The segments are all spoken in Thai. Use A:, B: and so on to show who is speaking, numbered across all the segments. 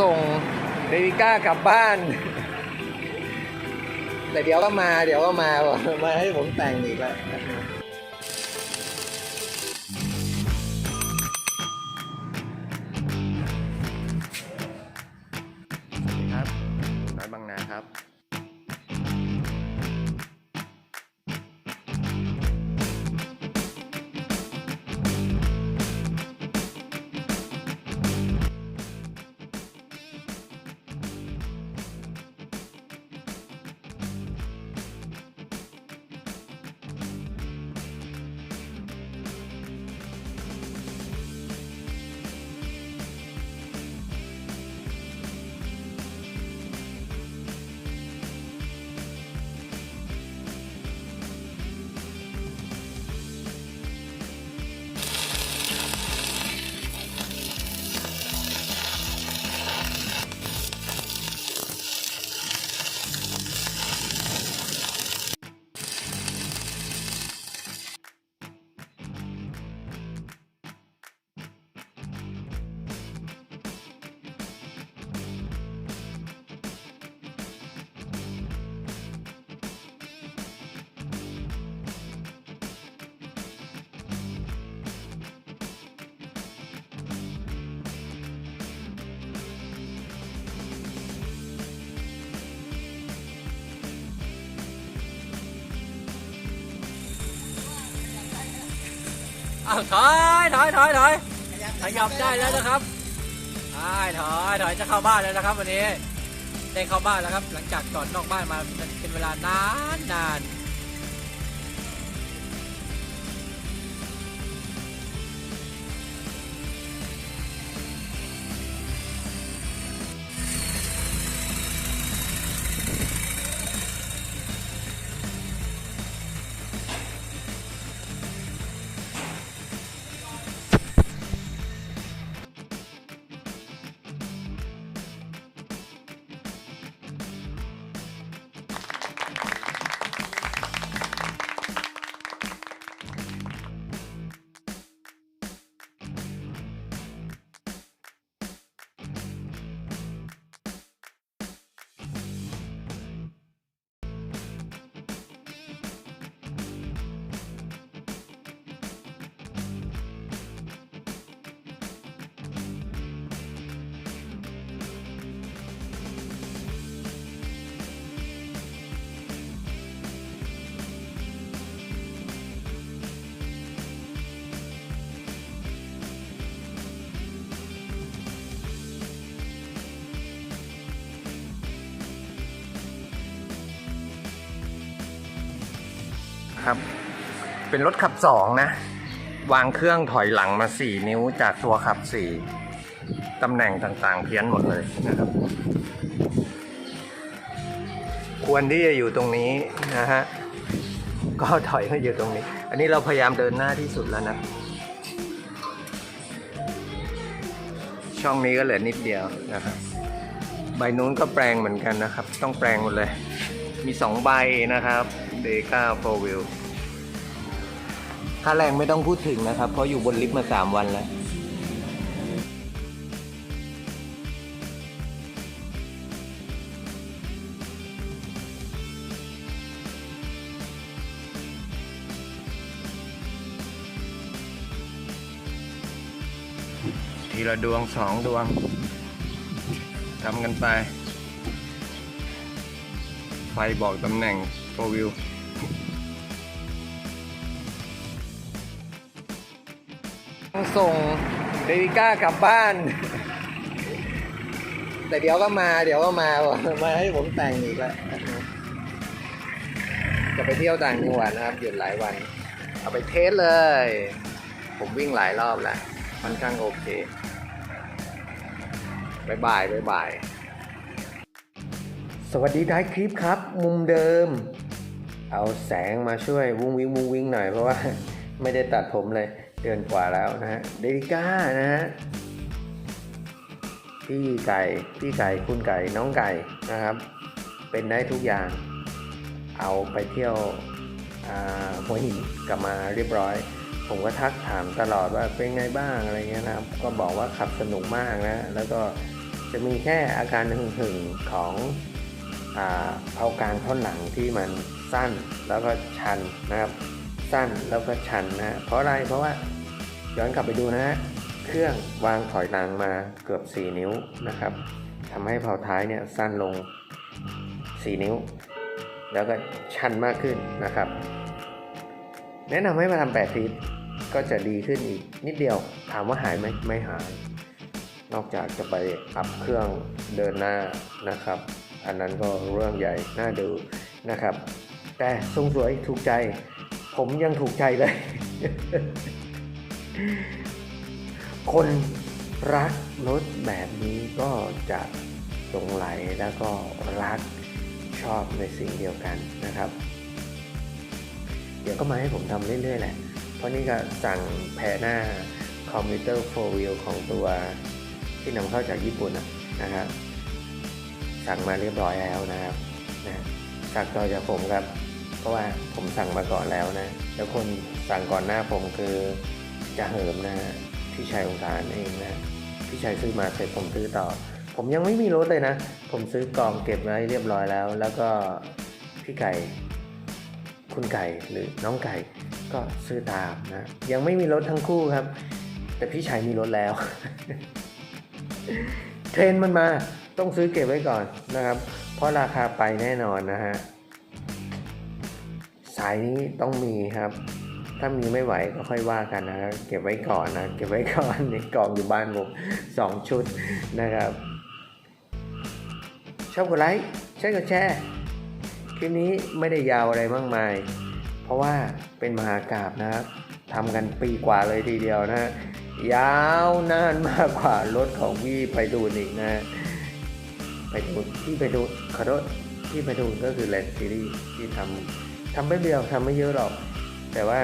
A: ส่งเดวิก้ากลับบ้าน แต่เดี๋ยวก็มา เดี๋ยวก็มา มาให้ผมแต่งอีกแล้ว อ้า
B: วถอยถอยถอยถอยขยับได้แล้วนะครับถอยถอยถอยจะเข้าบ้านแล้วนะครับ วันนี้ได้เข้าบ้านแล้วครับ หลังจากจอดนอกบ้านมาเป็นเวลานานนาน
A: ครับ เป็นรถขับสองนะ วางเครื่องถอยหลังมาสี่นิ้วจากตัวขับสี่ตำแหน่งต่างๆ เพี้ยนหมดเลยนะครับ ควรที่จะอยู่ตรงนี้นะฮะ ก็ถอยมาอยู่ตรงนี้ อันนี้เราพยายามเดินหน้าที่สุดแล้วนะ ช่องนี้ก็เหลือนิดเดียวนะครับใบนู้นก็แปลงเหมือนกันนะครับ ต้องแปลงหมดเลย มีสองใบนะครับ เดก้าโฟวิลค่าแรงไม่ต้องพูดถึงนะครับ เพราะอยู่บนลิฟต์มาสามวันแล้ว ทีละดวงสองดวงทำกันไป ไฟบอกตำแหน่งโฟวิวส่งเดวิก้ากลับบ้าน แต่เดี๋ยวก็มา เดี๋ยวก็มา มาให้ผมแต่งอีกแล้ว จะไปเที่ยวต่างจังหวัดนะครับ หยุดหลายวัน เอาไปเทสเลย ผมวิ่งหลายรอบแล้วค่อนข้างโอเคบายบายบายบายสวัสดีท้ายคลิปครับ มุมเดิม เอาแสงมาช่วยวุ้งวิ้งวุ้งวิ้งหน่อยเพราะว่าไม่ได้ตัดผมเลยเดือนกว่าแล้วนะฮะเดลิก้านะฮะพี่ไก่พี่ไก่คุณไก่น้องไก่นะครับ เป็นได้ทุกอย่าง เอาไปเที่ยวหัวหินกลับมาเรียบร้อย ผมก็ทักถามตลอดว่าเป็นไงบ้างอะไรเงี้ยนะครับ ก็บอกว่าขับสนุกมากนะ แล้วก็จะมีแค่อาการหึ่งๆของ เอากลางท่อนหลังที่มันสั้นแล้วก็ชันนะครับ สั้นแล้วก็ชันนะเพราะอะไรเพราะว่าย้อนกลับไปดูนะฮะเครื่องวางถอยหลังมาเกือบ 4 นิ้วนะครับทำให้เผาท้ายเนี่ยสั้นลง 4 นิ้ว แล้วก็ชันมากขึ้นนะครับ แนะนำให้มาทำ8ฟีตก็จะดีขึ้นอีกนิดเดียวถามว่าหายไหมไม่หาย นอกจากจะไปอัพเครื่องเดินหน้านะครับ อันนั้นก็เรื่องใหญ่น่าดูนะครับ แต่ทรงสวยถูกใจ ผมยังถูกใจเลย คนรักรถแบบนี้ก็จะหลงไหลแล้วก็รักชอบในสิ่งเดียวกันนะครับ เดี๋ยวก็มาให้ผมทำเรื่อยๆแหละ เพราะนี่ก็สั่งแพรหน้าคอมพิวเตอร์4 wheel ของตัวที่นำเข้าจากญี่ปุ่นนะครับ สั่งมาเรียบร้อยแล้วนะครับนะสั่งต่อจากผมครับ เพราะว่าผมสั่งมาก่อนแล้วนะ แล้วคนสั่งก่อนหน้าผมคือจะเหิมนะฮะพี่ชัยองค์กาเองนะพี่ชัยซื้อมาเสร็จผมซื้อต่อ ผมยังไม่มีรถเลยนะ ผมซื้อกองเก็บไว้เรียบร้อยแล้ว แล้วก็พี่ไก่ คุณไก่หรือน้องไก่ก็ซื้อตามนะ ยังไม่มีรถทั้งคู่ครับ แต่พี่ชัยมีรถแล้ว เทรนมันมา ต้องซื้อเก็บไว้ก่อนนะครับ เพราะราคาไปแน่นอนนะฮะสายนี้ต้องมีครับ ถ้ามีไม่ไหวก็ค่อยว่ากันนะครับเก็บไว้ก่อนนะ เก็บไว้ก่อนในกล่องอยู่บ้านผมสองชุดนะครับ ชอบกดไลค์ใช่กดแชร์คลิปนี้ไม่ได้ยาวอะไรมากมาย เพราะว่าเป็นมหากราบนะครับทำกันปีกว่าเลยทีเดียวนะฮะยาวนานมากกว่ารถของพี่ไปดูนอีกนะ ไปดูที่ไปดูขอโทษที่ไปดูก็คือแลนซีรีส์ที่ทำทำไม่เดียวทำไม่เยอะหรอก แต่ว่า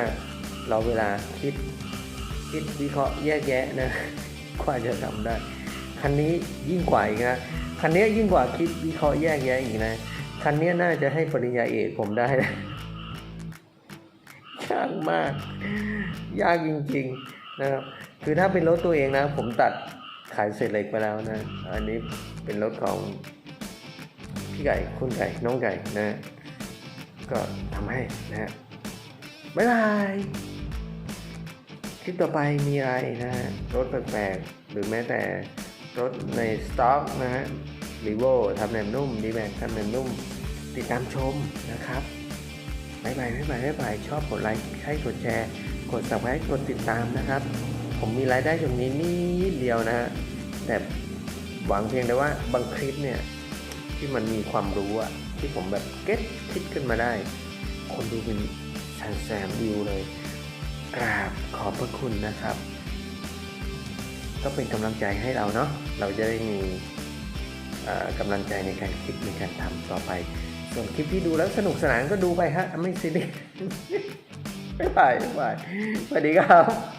A: เราเวลาคิดคิดวิเคราะห์แยกแยะนะกว่าจะทำได้คันนี้ยิ่งกว่าอีกนะคันนี้ยิ่งกว่าคิดวิเคราะห์แยกแยะอีกนะคันนี้น่าจะให้ปริญญาเอกผมได้นะยากมาก ยากจริงๆนะครับคือถ้าเป็นรถตัวเองนะ ผมตัด ขายเศษเหล็กไปแล้วนะ อันนี้เป็นรถของพี่ไก่คุณไก่น้องไก่นะ ก็ทำให้นะฮะบ๊ายบายคลิปต่อไปมีอะไรนะฮะรถแปลกๆหรือแม้แต่รถในสต็อกนะฮะรีโวทำแหนมนุ่มดีแม็กทำแหนมนุ่ม ติดตามชมนะครับบายบายบายบายบายบายชอบกดไลค์ให้กดแชร์ กด subscribe กดติดตามนะครับ ผมมีรายได้ตรงนี้นิดเดียวนะฮะแต่หวังเพียงแต่ว่าบางคลิปเนี่ยที่มันมีความรู้อะที่ผมแบบเก็ตคิดขึ้นมาได้ คนดูเป็นแสนแสนวิวเลย กราบขอบพระคุณนะครับ ก็เป็นกำลังใจให้เราเนาะเราจะได้มีกำลังใจในการคิดในการทำต่อไป ส่วนคลิปที่ดูแล้วสนุกสนานก็ดูไปฮะ ไม่ซีเรียสบ๊ายบายบ๊ายบายสวัสดีครับ